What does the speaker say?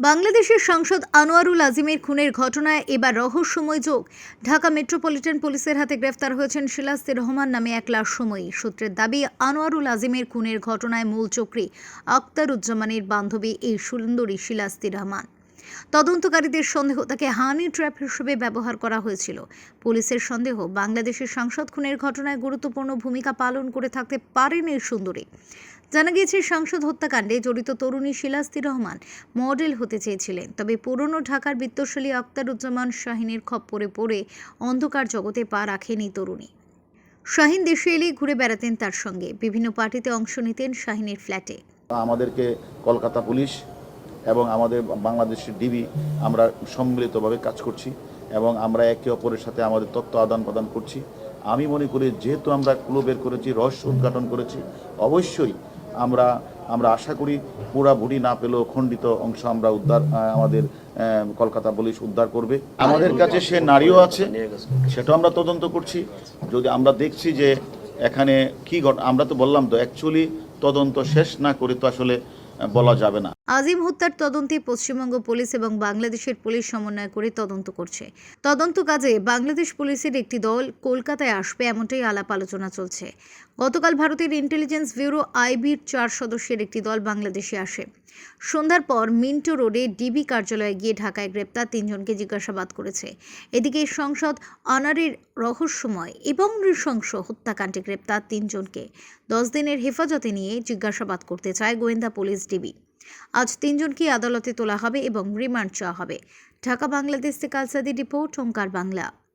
বাংলাদেশের সাংসদ আনোয়ারুল আজিমের খুনের ঘটনায় এবার রহস্যময় যোগ। ঢাকা মেট্রোপলিটন পুলিশের হাতে গ্রেফতার হয়েছেন শিলাস্তি রহমান নামে এক লাশ সময়ী। সূত্রের দাবি, আনোয়ারুল আজিমের খুনের ঘটনায় মূল চক্রী আক্তারুজ্জামানের বান্ধবী এই সুন্দরী শিলাস্তি রহমান। তদন্তকারীদের সন্দেহ, তাকে হানি ট্র্যাপ হিসেবে ব্যবহার করা হয়েছিল। পুলিশের সন্দেহ, বাংলাদেশের সাংসদ খুনের ঘটনায় গুরুত্বপূর্ণ ভূমিকা পালন করে থাকতে পারেন এই সুন্দরী। জানা গিয়েছে, সাংসদ হত্যাকাণ্ডে জড়িত তরুণী শিলাস্তি রহমান মডেল হতে চেয়েছিলেন। তবে পুরনো ঢাকার বিত্তশালী আক্তারুজ্জামান শাহিনের খপ্পরে পড়ে অন্ধকার জগতে পা রাখেনি তরুণী। শাহিন দেশে এলেই ঘুরে বেড়াতেন তার সঙ্গে। বিভিন্ন পার্টিতে অংশ নিতেন শাহিনের ফ্ল্যাটে। আমাদেরকে কলকাতা পুলিশ এবং আমাদের বাংলাদেশের ডিবি আমরা সম্মিলিতভাবে কাজ করছি এবং আমরা একে অপরের সাথে আমাদের তথ্য আদান প্রদান করছি। আমি মনে করি যেহেতু আমরা ক্লু বের করেছি, রহস্য উদ্ঘাটন করেছি, অবশ্যই আমরা আমরা আশা করি পুরা বুড়ি না পেলেও খণ্ডিত অংশ আমরা উদ্ধার আমাদের কলকাতা পুলিশ উদ্ধার করবে। আমাদের কাছে সে নারীও আছে, সেটাও আমরা তদন্ত করছি। যদি আমরা দেখছি যে এখানে কি ঘট, আমরা তো বললাম তো অ্যাকচুয়ালি তদন্ত শেষ না করে তো আসলে বলা যাবে না। আজিম হত্যার তদন্তে পশ্চিমবঙ্গ পুলিশ এবং বাংলাদেশের পুলিশ সমন্বয় করে তদন্ত করছে। তদন্ত কাজে বাংলাদেশ পুলিশের একটি দল কলকাতায় আসবে এমনটাই আলাপ আলোচনা চলছে। গতকাল ভারতের ইন্টেলিজেন্স ব্যুরো আইবির চার সদস্যের একটি দল বাংলাদেশে আসে। সন্ধ্যার পর মিন্টো রোডে ডিবি কার্যালয়ে গিয়ে ঢাকায় গ্রেপ্তার তিনজনকে জিজ্ঞাসাবাদ করেছে। এদিকে সংসদ অনারের রহস্যময় এবং নৃশংস হত্যাকাণ্ডে গ্রেপ্তার তিনজনকে। দশ দিনের হেফাজতে নিয়ে জিজ্ঞাসাবাদ করতে চায় গোয়েন্দা পুলিশ ডিবি। আজ তিনজনকে আদালতে তোলা হবে এবং রিমান্ড চাওয়া হবে। ঢাকা বাংলাদেশ থেকে আলসাদি রিপোর্ট, ওঙ্কার বাংলা।